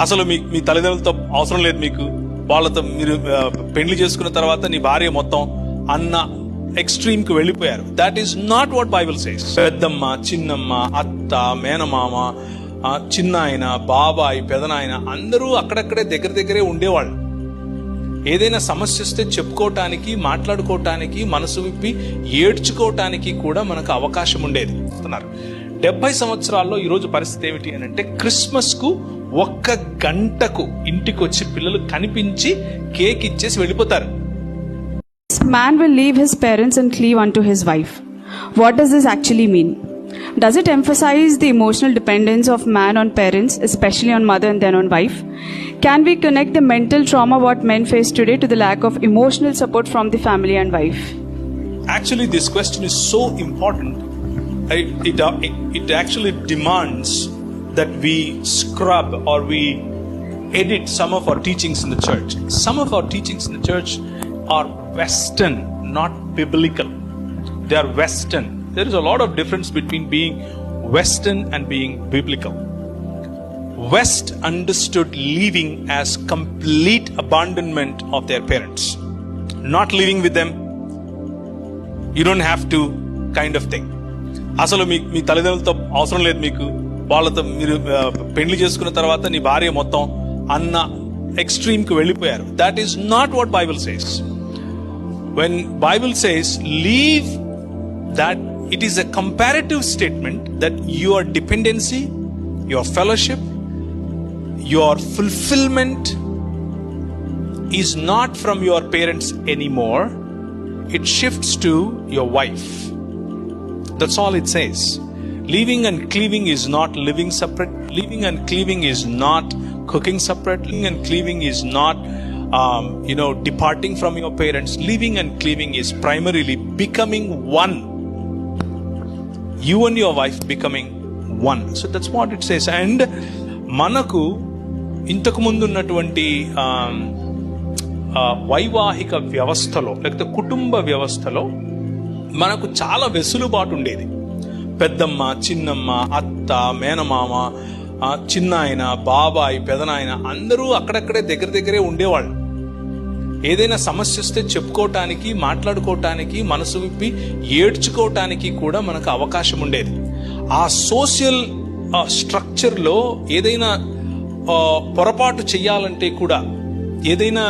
అసలు మీ మీ తల్లిదండ్రులతో అవసరం లేదు మీకు. వాళ్ళతో మీరు పెళ్ళి చేసుకున్న తర్వాత నీ భార్య మొత్తం అన్న ఎక్స్ట్రీమ్కి వెళ్ళిపోయారు. That is not what Bible says పెద్దమ్మ చిన్నమ్మ అత్త మేనమామ చిన్న చిన్నాయన బాబాయ్ పెదనాయన అందరూ అక్కడక్కడే దగ్గర దగ్గరే ఉండేవాళ్ళు. ఏదైనా సమస్య వస్తే చెప్పుకోవటానికి మాట్లాడుకోవటానికి మనసు విప్పి ఏడ్చుకోవటానికి కూడా మనకు అవకాశం ఉండేది. అన్నారు డెబ్బై సంవత్సరాల్లో ఈరోజు పరిస్థితి ఏమిటి అని అంటే క్రిస్మస్కు ఒక్క గంటకు ఇంటికి వచ్చి పిల్లలు కనిపించి కేక్ ఇచ్చేసి వెళ్ళిపోతారు. Man will leave his parents and cleave unto his wife what does this actually mean does it emphasise the emotional dependence of man on parents especially on mother and then on wife can we connect the mental trauma what men face today to the lack of emotional support from the family and wife actually this question is so important it actually demands that we scrub or we edit some of our teachings in the church. Some of our teachings in the church are Western, not biblical. They are Western. There is a lot of difference between being Western and being biblical. West understood leaving as complete abandonment of their parents, not living with them, you don't have to kind of thing అసలు మీ మీ తల్లిదండ్రులతో అవసరం లేదు మీకు వాళ్ళతో మీరు ఆ, పెళ్ళి చేసుకున్న తర్వాత నీ భార్య మొత్తం అన్న ఎక్స్ట్రీమ్కి వెళ్ళిపోయారు that is not what Bible says when Bible says leave that it is a comparative statement that your dependency your fellowship your fulfilment is not from your parents anymore it shifts to your wife. That's all it says. Leaving and cleaving is not living separate leaving and cleaving is not cooking separate living and cleaving is not you know departing from your parents leaving and cleaving is primarily becoming one you and your wife becoming one so that's what it says and మనకు ఇంతకు ముందు ఉన్నటువంటి వైవాహిక వ్యవస్థలో లేకపోతే కుటుంబ వ్యవస్థలో మనకు చాలా వెసులుబాటు ఉండేది. పెద్దమ్మ చిన్నమ్మ అత్త మేనమామ చిన్నాయన బాబాయ్ పెదనాయన అందరూ అక్కడక్కడే దగ్గర దగ్గరే ఉండేవాళ్ళు. ఏదైనా సమస్య వస్తే చెప్పుకోవటానికి మాట్లాడుకోవటానికి మనసు విప్పి ఏడ్చుకోవటానికి కూడా మనకు అవకాశం ఉండేది. ఆ సోషల్ స్ట్రక్చర్లో ఏదైనా పొరపాటు చేయాలంటే కూడా ఏదైనా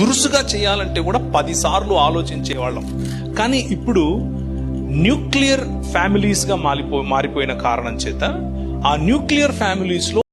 దురుసుగా చేయాలంటే కూడా పదిసార్లు ఆలోచించేవాళ్ళం. కానీ ఇప్పుడు న్యూక్లియర్ ఫ్యామిలీస్గా మారిపో మారిపోయిన కారణం చేత ఆ న్యూక్లియర్ ఫ్యామిలీస్లో